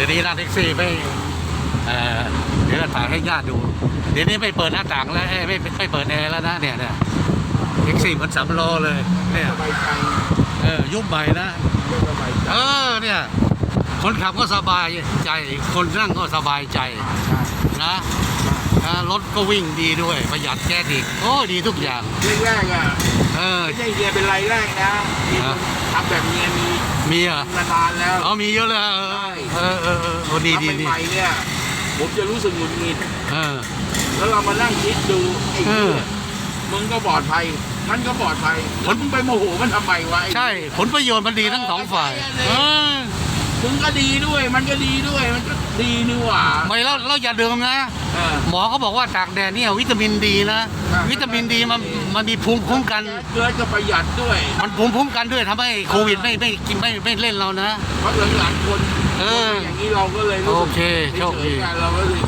ดี๋ยวนี้นั่งแท็กซี่ไม่เออเดี๋ยวจะถ่ายให้ญาติดู เดี๋ยวนี้ไม่เปิดหน้าต่างแล้วไม่ไม่เปิดแอร์แล้วนะเนี่ยเนี่ยแท็กซี่เหมือนสำล้อเลยเนี่ยสบายใจเออยุบใหม่นะเออเนี่ยคนขับก็สบายใจ คนนั่งก็สบายใจนะ รถก็วิ่งดีด้วย ประหยัดแก๊สอีกโอ้ดีทุกอย่างแรกๆอะเออ ไม่ใช่เฮียเป็นไรายแรกนะมีคนทำแบบเฮียมีมีเหรอะมานานแล้ว เอามีเยอะเลยเออเออเออเออโอ้ดีดีทำดีใหม่ๆเนี่ย ผมจะรู้สึกหงุดหงิด เออ แล้วเรามานั่งคิดดูไอ้เอเหี้อยมึงก็ปลอดภัย มันก็ปลอดภัยแล้วมึงไปโมโหมันทำไมวะไอ้ ใช่ผลประโยชน์มันดีทั้งสองฝ่ายเออ มึงก็ดีด้วย มันก็ดีด้วย มันก็ดีนี่หว่าไม่แล้วเราอย่าดื่มนะ เออ หมอเขาบอกว่าตากแดดเนี่ยวิตามินดีนะครับวิตามินดีมันมันมีภูมิคุ้มกัน เกิดก็ประหยัดด้วย มันภูมิคุ้มกันด้วยทำให้โควิดไม่ไม่กินไม่ไม่เล่นเรานะ เพราะหลังๆคนเอออย่างนี้เราก็เลยรู้สึกโอเคโชคดี ฉยๆกันเราก็เลย